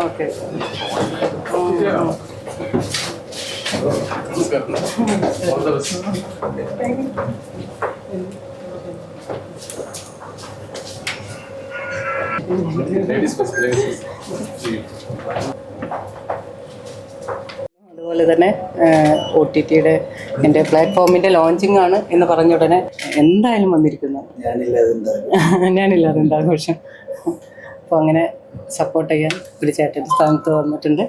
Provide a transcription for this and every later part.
Okay അതുപോലെ തന്നെ O T ടിയുടെ എന്റെ പ്ലാറ്റ്ഫോമിന്റെ ലോഞ്ചിങ് ആണ് എന്ന് പറഞ്ഞ ഉടനെ എന്തായാലും വന്നിരിക്കുന്നു. ഞാനില്ലാതെ എന്താ ആഘോഷം അപ്പോൾ അങ്ങനെ സപ്പോർട്ട് ചെയ്യാൻ ഒരു ചേട്ടന്റെ സ്ഥാനത്ത് വന്നിട്ടുണ്ട്.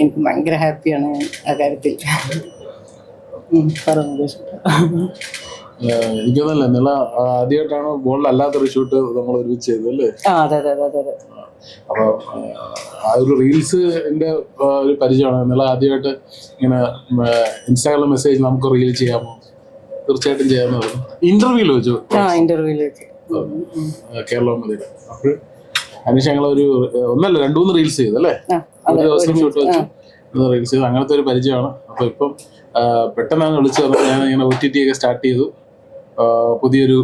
എനിക്ക് ഭയങ്കര ഹാപ്പിയാണ് ഞാൻ ആ കാര്യത്തിൽ. പറഞ്ഞു നില ആദ്യമായിട്ടാണ് അല്ലാത്ത ഒരു ഷൂട്ട് നമ്മൾ ഒരുമിച്ച് അതെ അതെ അതെ അതെ അപ്പൊ ആ ഒരു റീൽസിന്റെ ഒരു പരിചയമാണ്. നില ആദ്യമായിട്ട് ഇങ്ങനെ ഇൻസ്റ്റാഗ്രാം മെസ്സേജ് നമുക്ക് റീൽ ചെയ്യാമോ? തീർച്ചയായിട്ടും ചെയ്യാമെന്ന് പറഞ്ഞു ഇന്റർവ്യൂൽ വെച്ചു? ആ വെച്ച്. കേരള മതി അപ്പോൾ അതിനുശേഷം ഞങ്ങൾ ഒരു ഒന്നല്ല രണ്ടു മൂന്ന് റീൽസ് ചെയ്തു അല്ലേ? ഒരു ദിവസം ഷൂട്ട് വെച്ചു റീൽസ് ചെയ്തു. അങ്ങനത്തെ ഒരു പരിചയമാണ്. അപ്പൊ ഇപ്പം പെട്ടെന്ന് പെട്ടെന്നാണ് വിളിച്ചു തന്നെ ഞാൻ ഇങ്ങനെ ഒ ടി ടി ഒക്കെ സ്റ്റാർട്ട് ചെയ്തു. പുതിയൊരു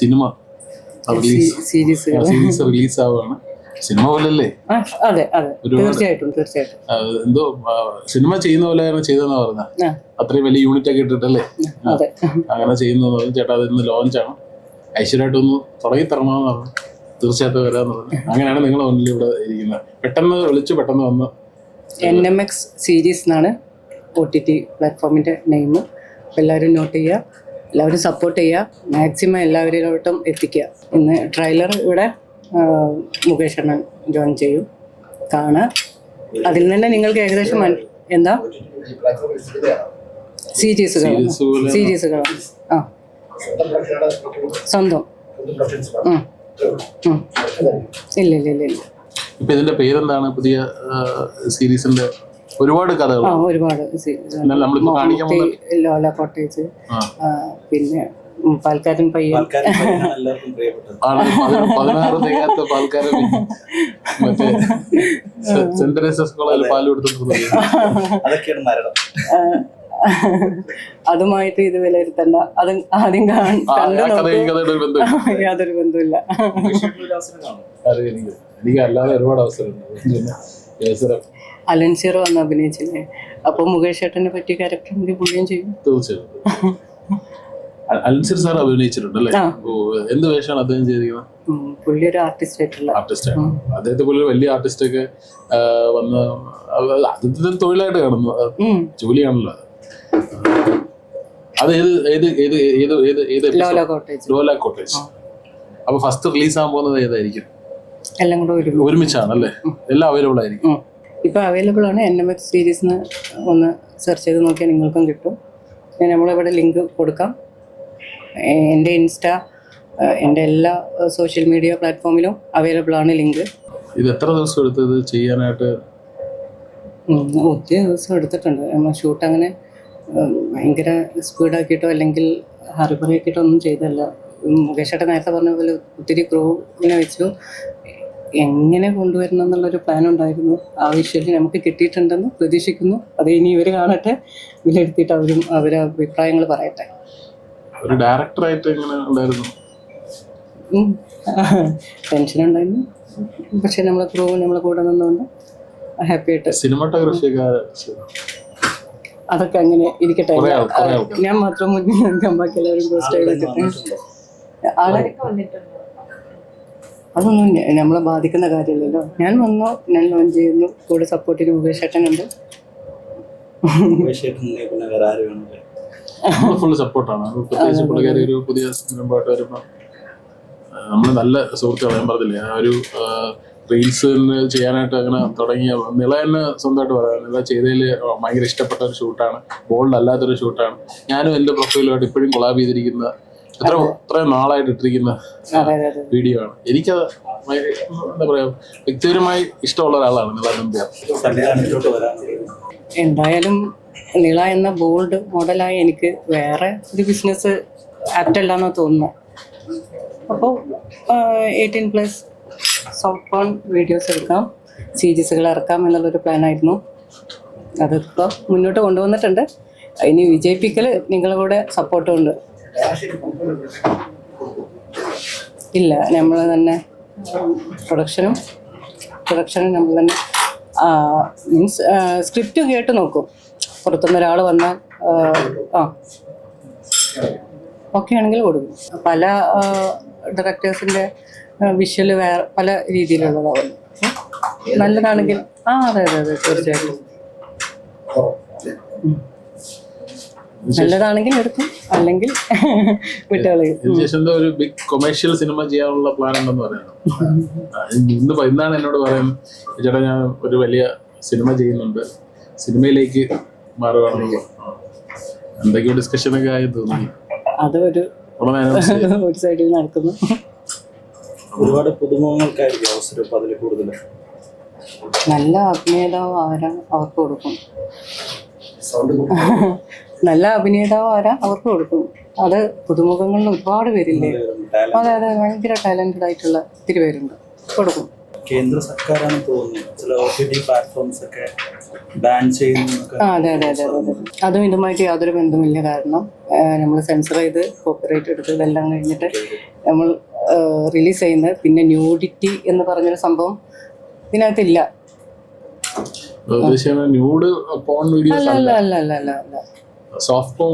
സിനിമ റിലീസ് സീരീസ് റിലീസ് ആവുകയാണ് സിനിമ പോലല്ലേ. തീർച്ചയായിട്ടും തീർച്ചയായിട്ടും. എന്തോ സിനിമ ചെയ്യുന്ന പോലെയാണ് ചെയ്തെന്ന് പറഞ്ഞ. അത്രയും വലിയ യൂണിറ്റ് ഒക്കെ ഇട്ടിട്ടല്ലേ? അങ്ങനെ ചെയ്യുന്നു ചേട്ടാ അത് ഇന്ന് ലോഞ്ചാണ് ഐശ്വര്യമായിട്ടൊന്ന് തുടങ്ങി തരണമെന്ന് പറഞ്ഞു. തീർച്ചയായിട്ടും വരാന്ന് പറഞ്ഞു. അങ്ങനെയാണ് നിങ്ങൾ മുന്നിൽ ഇവിടെ ഇരിക്കുന്നത്. പെട്ടെന്ന് വിളിച്ചു പെട്ടെന്ന് വന്ന് എൻ എം എക്സ് സീരീസ് എന്നാണ് ഒ ടി ടി പ്ലാറ്റ്ഫോമിന്റെ നെയിം എല്ലാവരും നോട്ട് ചെയ്യുക. എല്ലാവരും സപ്പോർട്ട് ചെയ്യുക. മാക്സിമം എല്ലാവരിലോട്ടും എത്തിക്കുക. ഇന്ന് ട്രെയിലർ ഇവിടെ ആ, മുകേഷ് അണ്ണൻ ജോയിൻ ചെയ്യും. കാണുക. അതിൽ തന്നെ നിങ്ങൾക്ക് ഏകദേശം എന്താ? സീരീസുകൾ സീരീസ് സീരീസുകൾ ആ. സ്വന്തം. ഉം. ഇല്ല ഇല്ല ഇല്ല ഇല്ല ഇപ്പൊ ഇതിന്റെ പേരെന്താണ്? പുതിയ സീരീസിന്റെ ഒരുപാട് കഥകൾ. ഒരുപാട് ലോല കോട്ടേജ് പിന്നെ പാൽക്കാരൻ പയ്യൻ. പതിനാറ് തികയാത്ത പാൽക്കാരൻ മറ്റേ സെ- സെന്റ് തെരേസസ് കോളേജിൽ പാൽ കൊടുത്തിട്ടുണ്ട് അതൊക്കെയാണ് മരണം. അതുമായിട്ട് ഇത് വിലയിരുത്തണ്ട. അത് ആദ്യം യാതൊരു ബന്ധമില്ല. എനിക്ക് എനിക്ക് അല്ലാതെ ഒരുപാട് അവസരം. അലൻസിയർ വന്ന് അഭിനയിച്ചില്ലേ? അപ്പൊ മുകേഷ് ഏട്ടനെ പറ്റിയ ക്യാരക്ടർ എനിക്ക് പുള്ളിയും ചെയ്യും. തീർച്ചയായിട്ടും അ- അൻസിർ സാർ അഭിനയിച്ചിട്ടുണ്ട് അല്ലേ? ആ. ഓ എന്ത് വേഷമാണ് അദ്ദേഹം ചെയ്തിരിക്കുന്നത്? പുള്ളി ഒരു ആർട്ടിസ്റ്റ് ആയിട്ടുള്ള ആർട്ടിസ്റ്റാണ് അദ്ദേഹത്തെ പോലെ വലിയ ആർട്ടിസ്റ്റ് ഒക്കെ വന്ന് അത് അദ്ദേഹത്തിന്റെ തൊഴിലായിട്ട് കാണുന്നു. ജോലിയാണല്ലോ അത്. അത് ഏത് ഏത് ഏത് ഏത് ഏത് ഏത് ലോല കോട്ടേജ്. അപ്പൊ ഫസ്റ്റ് റിലീസ് ആകാൻ പോകുന്നത് ഏതായിരിക്കും? എല്ലാം കൂടെ ഒരു ഒരുമിച്ചാണ് അല്ലേ എല്ലാം അവൈലബിൾ ആയിരിക്കും. ഇപ്പൊ അവൈലബിൾ ആണ് എൻ എം എക്സ് സീരീസിന് ഒന്ന് സെർച്ച് ചെയ്ത് നോക്കിയാൽ നിങ്ങൾക്കും കിട്ടും. ഞാൻ നമ്മളിവിടെ ലിങ്ക് കൊടുക്കാം. എന്റെ ഇൻസ്റ്റ എന്റെ എല്ലാ സോഷ്യൽ മീഡിയ പ്ലാറ്റ്ഫോമിലും അവൈലബിൾ ആണ് ലിങ്ക് ഇത് എത്ര ദിവസം എടുത്തത്? ചെയ്യാനായിട്ട്? ഒത്തിരി ദിവസം എടുത്തിട്ടുണ്ട്. നമ്മൾ ഷൂട്ട് അങ്ങനെ ഭയങ്കര സ്പീഡാക്കിയിട്ടോ അല്ലെങ്കിൽ ഹറിബറിയാക്കിയിട്ടോ ഒന്നും ചെയ്തല്ല ഉം, മുകേഷ് നേരത്തെ പറഞ്ഞ പോലെ ഒത്തിരി ക്രൂവിനെ വെച്ചു. എങ്ങനെ കൊണ്ടുവരണം എന്നുള്ളൊരു പ്ലാൻ ഉണ്ടായിരുന്നു. ആ വിഷ്വലി നമുക്ക് കിട്ടിയിട്ടുണ്ടെന്ന് പ്രതീക്ഷിക്കുന്നു. അത് ഇനി ഇവർ കാണട്ടെ. വിലയിരുത്തിയിട്ട് അവരും അവരെ അഭിപ്രായങ്ങൾ പറയട്ടെ. ഒരു ഡയറക്ടറായിട്ട് എങ്ങനെ ഉണ്ടായിരുന്നു? ടെൻഷൻ ഉണ്ടായിരുന്നു. പക്ഷെ നമ്മളെ ക്രൂ നമ്മളെ കൂടെ നിന്നുകൊണ്ട് ഹാപ്പി ആയിട്ട്. സിനിമ അതൊക്കെ അങ്ങനെ ഇരിക്കട്ടെ. ഞാൻ മാത്രം മുന്നിൽ നിൽക്കാൻ ബാക്കി എല്ലാവരും പോസ്റ്റ് ആളെ അതൊന്നും നമ്മളെ ബാധിക്കുന്ന കാര്യമില്ലല്ലോ. ഞാൻ വന്നു ഞാൻ ലോഞ്ച് ചെയ്യുന്നു കൂടെ സപ്പോർട്ടിന് മുകേഷ് ഏട്ടനുണ്ട്. ഉണ്ട് ഫുള്ള് സപ്പോർട്ടാണ് പ്രത്യേകിച്ച് പുള്ളിക്കാരി ഒരു പുതിയ സംരംഭമായിട്ട് വരുമ്പോൾ നമ്മൾ നല്ല സുഹൃത്തുക്കൾ ഞാൻ പറഞ്ഞില്ലേ? ആ ഒരു റീൽസ് ചെയ്യാനായിട്ട് അങ്ങനെ തുടങ്ങിയ നില തന്നെ സ്വന്തമായിട്ട് പറയാം നില ചെയ്തതിൽ ഭയങ്കര ഇഷ്ടപ്പെട്ട ഒരു ഷൂട്ടാണ്. ബോൾഡ് അല്ലാത്തൊരു ഷൂട്ടാണ്. ഞാനും എന്റെ പ്രൊഫൈലുമായിട്ട് ഇപ്പോഴും കൊളാബ് ചെയ്തിരിക്കുന്ന എത്ര എത്ര നാളായിട്ട് ഇട്ടിരിക്കുന്ന വീഡിയോ ആണ്. എനിക്കത് എന്താ പറയാ വ്യക്തിപരമായി ഇഷ്ടമുള്ള ഒരാളാണ് നമ്പ്യാർ. സംവിധാനത്തിലോട്ട് വരാൻ എന്തായാലും നിള എന്ന ബോൾഡ് മോഡലായി എനിക്ക് വേറെ ഒരു ബിസിനസ് ആപ്റ്റല്ലാന്ന് തോന്നുന്നു. അപ്പോൾ eighteen plus soft porn videos എടുക്കാം സീരീസുകൾ ഇറക്കാം എന്നുള്ളൊരു പ്ലാനായിരുന്നു അതിപ്പോൾ മുന്നോട്ട് കൊണ്ടുവന്നിട്ടുണ്ട്. ഇനി വിജയിപ്പിക്കൽ നിങ്ങളുടെ കൂടെ സപ്പോർട്ടും ഉണ്ട്. ഇല്ല നമ്മൾ തന്നെ പ്രൊഡക്ഷനും പ്രൊഡക്ഷനും നമ്മൾ തന്നെ മീൻസ് സ്ക്രിപ്റ്റ് കേട്ട് നോക്കും. പുറത്തുനിന്ന് ഒരാൾ വന്നാൽ ആ ഓക്കെ ആണെങ്കിൽ കൊടുക്കും. പല ഡയറക്ടേഴ്സിന്റെ വിഷ്വൽ വേറെ പല രീതിയിലുള്ളതാവും. നല്ലതാണെങ്കിൽ ആ അതെ അതെ അതെ തീർച്ചയായിട്ടും. നല്ലതാണെങ്കിൽ എടുക്കും. അല്ലെങ്കിൽ വിട്ടുകളയും. ഒരു ബിഗ് കൊമേഴ്ഷ്യൽ സിനിമ ചെയ്യാനുള്ള പ്ലാൻ ഉണ്ടെന്ന് പറയുന്നു. ആ, ഇന്ന് ഇന്നാണ് എന്നോട് പറയുന്നത് ചേട്ടാ ഞാൻ ഒരു വലിയ സിനിമ ചെയ്യുന്നുണ്ട്. സിനിമയിലേക്ക് മാറുകയാണല്ലോ എന്തൊക്കെയോ ഡിസ്കഷനൊക്കെ ആയി തോന്നി. അത് ഒരു ഉടനെ announce ചെയ്യാം. ഒരു സൈഡിൽ നടക്കുന്നു. ഒരുപാട് പുതുമുഖങ്ങൾക്കായിരിക്കും അവസരം ഇപ്പൊ അതിൽ കൂടുതൽ നല്ല അഭിനേതാവ് ആരാ? അവർക്ക് കൊടുക്കും. നല്ല അഭിനേതാവ് ആരാ? അവർക്ക് കൊടുക്കും. അത് പുതുമുഖങ്ങളിൽ ഒരുപാട് പേരില്ലേ? അതെ അതെ. ഭയങ്കര ടാലന്റഡ് ആയിട്ടുള്ള ഒത്തിരി പേരുണ്ട്. കൊടുക്കും. കേന്ദ്ര സർക്കാരാണ് തോന്നുന്നത്. ചില ഒ ടി ടി പ്ലാറ്റ്ഫോംസ് ഒക്കെ ബാൻ അതെ അതെ അതെ അതെ അതെ. അതും ഇതുമായിട്ട് യാതൊരു ബന്ധമില്ല. കാരണം നമ്മൾ സെൻസർ ചെയ്ത് കോപ്പറേറ്റ് എടുത്ത് ഇതെല്ലാം കഴിഞ്ഞിട്ട് നമ്മൾ റിലീസ് ചെയ്യുന്നത്. പിന്നെ ന്യൂഡിറ്റി എന്ന് പറഞ്ഞൊരു സംഭവം ഇതിനകത്തില്ല. സോഫ്റ്റ്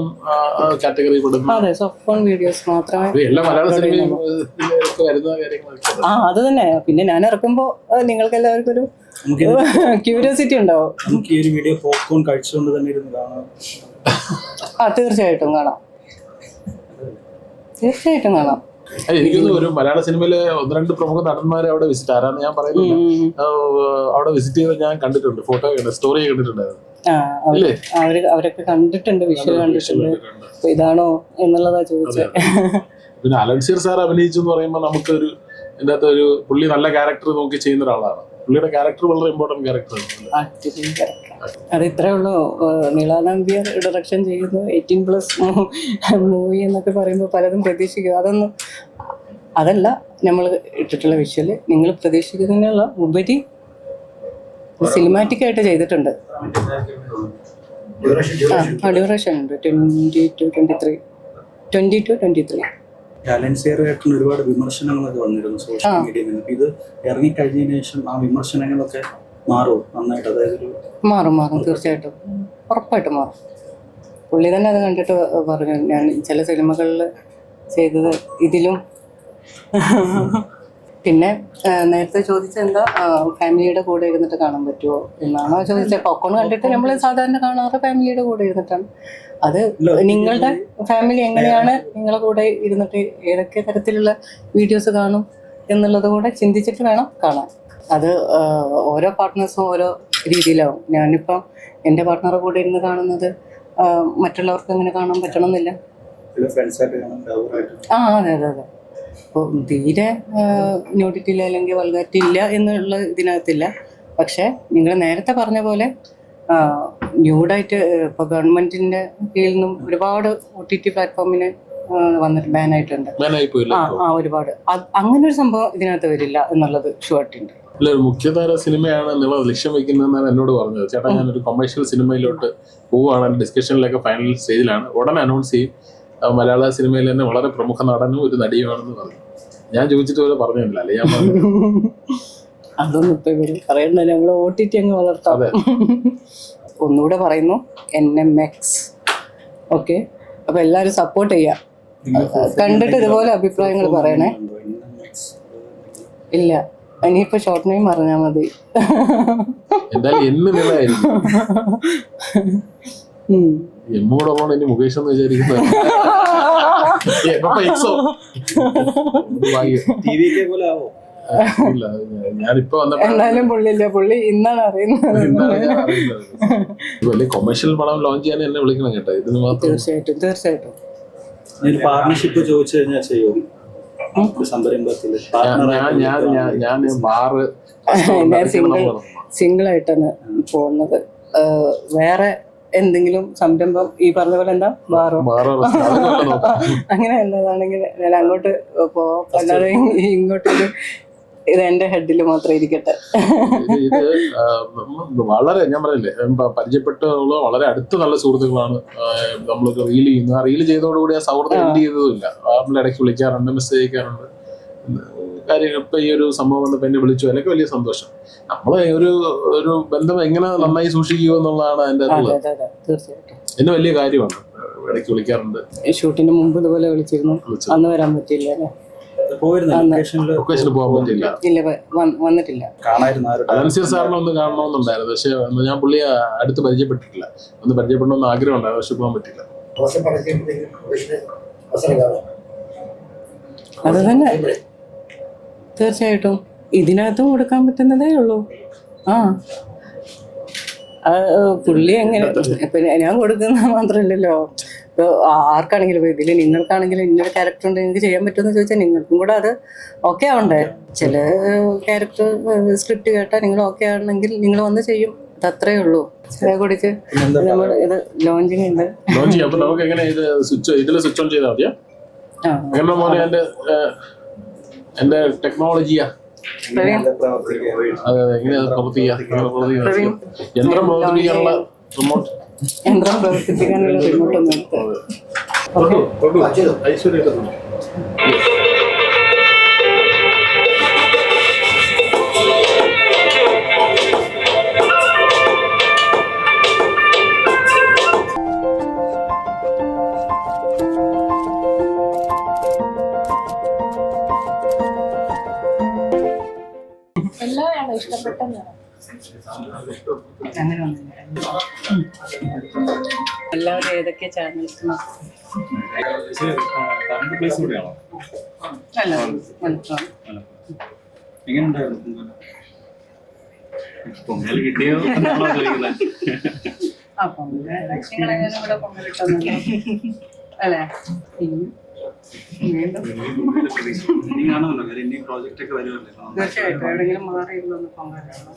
കാറ്റഗറി അതെ സോഫ്റ്റ് ഫോൺ വീഡിയോസ് മാത്രമേ എല്ലാ മലയാള സിനിമയും ആ അത് തന്നെ. പിന്നെ ഞാൻ ഇറക്കുമ്പോ നിങ്ങൾക്ക് എല്ലാവർക്കും ഒരു ക്യൂരിയോസിറ്റി ഉണ്ടാവും. നമുക്ക് ഈ ഒരു വീഡിയോ പോപ്കോൺ കഴിച്ചുകൊണ്ട് തന്നെ ഇരുന്ന് കാണാം. ആ തീർച്ചയായിട്ടും കാണാം. തീർച്ചയായിട്ടും കാണാം. എനിക്കൊന്ന് ഒരു മലയാള സിനിമയിലെ ഒന്ന് രണ്ട് പ്രമുഖ നടന്മാരെ അവിടെ വിസിറ്റ് ആരാന്ന് ഞാൻ പറയുന്നത് അവിടെ വിസിറ്റ് ചെയ്ത് ഞാൻ കണ്ടിട്ടുണ്ട്. ഫോട്ടോ സ്റ്റോറി കണ്ടിട്ടുണ്ടായിരുന്നു. അവർ അവരൊക്കെ കണ്ടിട്ടുണ്ട് വിഷ്വൽ കണ്ടിട്ടുണ്ട്. അപ്പൊ ഇതാണോ എന്നുള്ളതാ ചോദിച്ചത്. പിന്നെ അലൻസിയർ സാർ അഭിനയിച്ചു എന്ന് പറയുമ്പോൾ നമുക്കൊരു ഇതിന്റെ അകത്ത് ഒരു പുള്ളി നല്ല ക്യാരക്ടർ നോക്കി ചെയ്യുന്ന ഒരാളാണ്. പുള്ളിയുടെ ക്യാരക്ടർ വളരെ ഇമ്പോർട്ടന്റ് ക്യാരക്ടറാണ്. അത് ഇത്രേ ഉള്ളൂ. നീളാനമ്പിയർ ഡയറക്ഷൻ ചെയ്യുന്നു എയ്റ്റീൻ പ്ലസ് മൂവി എന്നൊക്കെ പറയുമ്പോൾ പലതും പ്രതീക്ഷിക്കും. അതൊന്നും അതല്ല നമ്മൾ ഇട്ടിട്ടുള്ള വിഷ്വൽ നിങ്ങൾ പ്രതീക്ഷിക്കുന്നതിനുള്ള ഉപരി സിനിമാറ്റിക് ആയിട്ട് ചെയ്തിട്ടുണ്ട്. ആ ഡ്യൂറേഷൻ ഉണ്ട് twenty two twenty three twenty two three ആയിട്ടുള്ള ഒരുപാട് വിമർശനങ്ങളൊക്കെ വന്നിരുന്നു സോഷ്യൽ മീഡിയയിൽ നിന്ന്. ഇത് ഇറങ്ങിക്കഴിഞ്ഞതിന് ശേഷം ആ വിമർശനങ്ങളൊക്കെ മാറും നന്നായിട്ട്? അതായത് ഒരു മാറും മാറും. തീർച്ചയായിട്ടും. ഉറപ്പായിട്ടും മാറും. പുള്ളി തന്നെ അത് കണ്ടിട്ട് പറഞ്ഞു. ഞാൻ ചില സിനിമകളിൽ ചെയ്തത് ഇതിലും. പിന്നെ നേരത്തെ ചോദിച്ചത് എന്താ ഫാമിലിയുടെ കൂടെ ഇരുന്നിട്ട് കാണാൻ പറ്റുമോ എന്നാണോ ചോദിച്ചത്. പൊക്കോൺ കണ്ടിട്ട് നമ്മൾ സാധാരണ കാണാറ് ഫാമിലിയുടെ കൂടെ ഇരുന്നിട്ടാണ്. അത് നിങ്ങളുടെ ഫാമിലി എങ്ങനെയാണ് നിങ്ങളുടെ കൂടെ ഇരുന്നിട്ട് ഏതൊക്കെ തരത്തിലുള്ള വീഡിയോസ് കാണും എന്നുള്ളത് കൂടെ ചിന്തിച്ചിട്ട് വേണം കാണാൻ. അത് ഓരോ പാർട്ട്നേഴ്സും ഓരോ രീതിയിലാവും. ഞാനിപ്പം എന്റെ പാർട്ട്ണറെ കൂടെ ഇരുന്ന് കാണുന്നത് മറ്റുള്ളവർക്ക് അങ്ങനെ കാണാൻ പറ്റണമെന്നില്ല. ആ അതെ അതെ അതെ. അപ്പോൾ തീരെ ന്യൂഡിറ്റി ഇല്ല അല്ലെങ്കിൽ വൾഗാരിറ്റി ഇല്ല എന്നുള്ള ഇതിനകത്തില്ല. പക്ഷേ നിങ്ങൾ നേരത്തെ പറഞ്ഞ പോലെ ന്യൂഡായിട്ട് ഇപ്പോൾ ഗവൺമെന്റിന്റെ കീഴിൽ നിന്നും ഒരുപാട് ഒ ടി ടി പ്ലാറ്റ്ഫോമിന് വന്നിട്ട് ബാൻ ആയിട്ടുണ്ട്. പോയില്ല? ആ ആ ഒരുപാട്. അങ്ങനെ ഒരു സംഭവം ഇതിനകത്ത് വരില്ല എന്നുള്ളത് ഷുവർട്ടി ഉണ്ട് അല്ല ഒരു മുഖ്യധാര സിനിമയാണ് നിങ്ങൾ ലക്ഷ്യം വെക്കുന്നതെന്നാണ് എന്നോട് പറഞ്ഞത്. ചേട്ടാ ഞാൻ ഒരു കൊമേഴ്ഷ്യൽ സിനിമയിലോട്ട് പോവുകയാണ്. ഡിസ്കഷനിലൊക്കെ ഫൈനൽ സ്റ്റേജിലാണ് ഉടനെ അനൗൺസ് ചെയ്യും. മലയാള സിനിമയിൽ തന്നെ വളരെ പ്രമുഖ നടനും ഒരു നടിയുമാണെന്ന് പറഞ്ഞു. ഞാൻ ചോദിച്ചിട്ട് പോലെ പറഞ്ഞില്ല അല്ലേ ഞാൻ പറഞ്ഞു. അതൊന്നും ഇപ്പൊ ഇവർ പറയണ്ട നമ്മൾ ഒ ടി ടി അങ്ങ് വളർത്താം. അതെ. ഒന്നുകൂടെ പറയുന്നു. എൻ എം എക്സ് ഓക്കെ അപ്പൊ എല്ലാരും സപ്പോർട്ട് ചെയ്യാം. കണ്ടിട്ട് ഇതുപോലെ അഭിപ്രായങ്ങൾ പറയണേ. ഇല്ല. ഇനിയിപ്പോ ഷോർട്ട് നെയിം പറഞ്ഞാ മതി. എന്നോടൊപ്പം ഇനി മുകേഷ് എന്ന് വിചാരിക്കുന്നത്. എന്നാലും പുള്ളിയില്ല? പുള്ളി ഇന്നാണ് അറിയുന്നത്. വലിയ കൊമേഴ്ഷ്യൽ പടം ലോഞ്ച് ചെയ്യാൻ എന്നെ വിളിക്കണം കേട്ടോ. ഇതിന് മാത്രം തീർച്ചയായിട്ടും തീർച്ചയായിട്ടും. പാർട്ണർഷിപ്പ് ചോദിച്ചു കഴിഞ്ഞാൽ ചെയ്യോ ഞാൻ ഞാൻ ഞാൻ ഞാൻ ഞാൻ ബാറ് സിംഗിൾ സിംഗിൾ ആയിട്ടാണ് പോകുന്നത്. വേറെ എന്തെങ്കിലും സംരംഭം ഈ പറഞ്ഞ പോലെ എന്താ? ബാറോ? ബാറ് അങ്ങനെ എന്താണെങ്കിൽ ഞാൻ അങ്ങോട്ട് പോവാം അല്ലാതെ ഇങ്ങോട്ട് ഇത് എന്റെ ഹെഡിൽ മാത്രം ഇരിക്കട്ടെ. ഇത് വളരെ ഞാൻ പറഞ്ഞില്ലേ പരിചയപ്പെട്ടുള്ള വളരെ അടുത്ത നല്ല സുഹൃത്തുക്കളാണ്. നമ്മൾ റീൽ ചെയ്യുന്നത്. ആ റീൽ ചെയ്തതോടുകൂടി ആ സൗഹൃദം എൻഡ് ചെയ്തതുമില്ല. നമ്മൾ ഇടയ്ക്ക് വിളിക്കാറുണ്ട് മെസ്സേജ് അയക്കാറുണ്ട്. കാര്യങ്ങൾ ഇപ്പൊ ഈ ഒരു സംഭവം വന്നപ്പോ എന്നെ വിളിച്ചു. അല്ലെങ്കിൽ വലിയ സന്തോഷം. നമ്മൾ ഒരു ഒരു ബന്ധം എങ്ങനെ നന്നായി സൂക്ഷിക്കുക എന്നുള്ളതാണ് അതിന്റെ എന്നെ വലിയ കാര്യമാണ്. ഇടയ്ക്ക് വിളിക്കാറുണ്ട്. ഷൂട്ടിന് മുമ്പ് ഇതുപോലെ വിളിച്ചിരുന്നു. അന്ന് വരാൻ പറ്റിയില്ല ലൊക്കേഷനിൽ ലൊക്കേഷന് പോകാൻ പറ്റില്ല ഇല്ല വന്നിട്ടില്ല. സാറിനെ ഒന്ന് കാണണമെന്നുണ്ടായിരുന്നു. പക്ഷെ ഞാൻ പുള്ളിയെ അടുത്ത് പരിചയപ്പെട്ടിട്ടില്ല. ഒന്ന് പരിചയപ്പെടണമെന്ന് ആഗ്രഹം ഉണ്ടായിരുന്നു പക്ഷെ പോകാൻ പറ്റില്ല അത് തന്നെ. തീർച്ചയായിട്ടും. ഇതിനകത്തും കൊടുക്കാൻ പറ്റുന്നതേ ഉള്ളൂ. ആ, പുള്ളി എങ്ങനെ പിന്നെ ഞാൻ കൊടുക്കുന്ന മാത്രമല്ലല്ലോ ആർക്കാണെങ്കിലും ഇതിൽ നിങ്ങൾക്കാണെങ്കിലും ഇന്നൊരു ക്യാരക്ടർ ഉണ്ട് നിങ്ങൾക്ക് ചെയ്യാൻ പറ്റുമെന്ന് ചോദിച്ചാൽ നിങ്ങൾക്കും കൂടെ അത് ഓക്കെ ആവണ്ടേ. ചില ക്യാരക്ടർ സ്ക്രിപ്റ്റ് കേട്ടാൽ നിങ്ങൾ ഓക്കെ ആണെങ്കിൽ നിങ്ങൾ വന്ന് ചെയ്യും. അതത്രേ അത്രേ ഉള്ളൂ. കുടിച്ച് നമ്മൾ ഇത് ലോഞ്ചിങ് ഉണ്ട് ലോഞ്ച് ചെയ്യാം. അപ്പൊ നമുക്ക് എങ്ങനെ ഇത് സ്വിച്ച് ഇതിൽ സ്വിച്ച് ഓൺ ചെയ്താൽ മതിയാ? എന്റെ ടെക്നോളജിയാ അതെ അതെ ഇങ്ങനെ പ്രവർത്തിക്കുക യന്ത്രം പ്രവർത്തിപ്പിക്കാനുള്ള റിമോട്ട് യന്ത്രം പ്രവർത്തിപ്പിക്കാനുള്ള റിമോട്ട് ഒന്നും ഐശ്വര്യ എല്ലാമാണ് നിറം അങ്ങനെ എല്ലാവരും ഏതൊക്കെ ചാനൽസ് പൊങ്കൽ കിട്ടിയോ ആ പൊങ്കൽ നിങ്ങളെങ്ങനെ ഇവിടെ പൊങ്കൽ ഇട്ടൊന്നുമില്ല അല്ലേ? തീർച്ചയായിട്ടും എവിടെയെങ്കിലും മാറിയിരുന്നൊന്ന് പൊങ്കൽ കാണണം.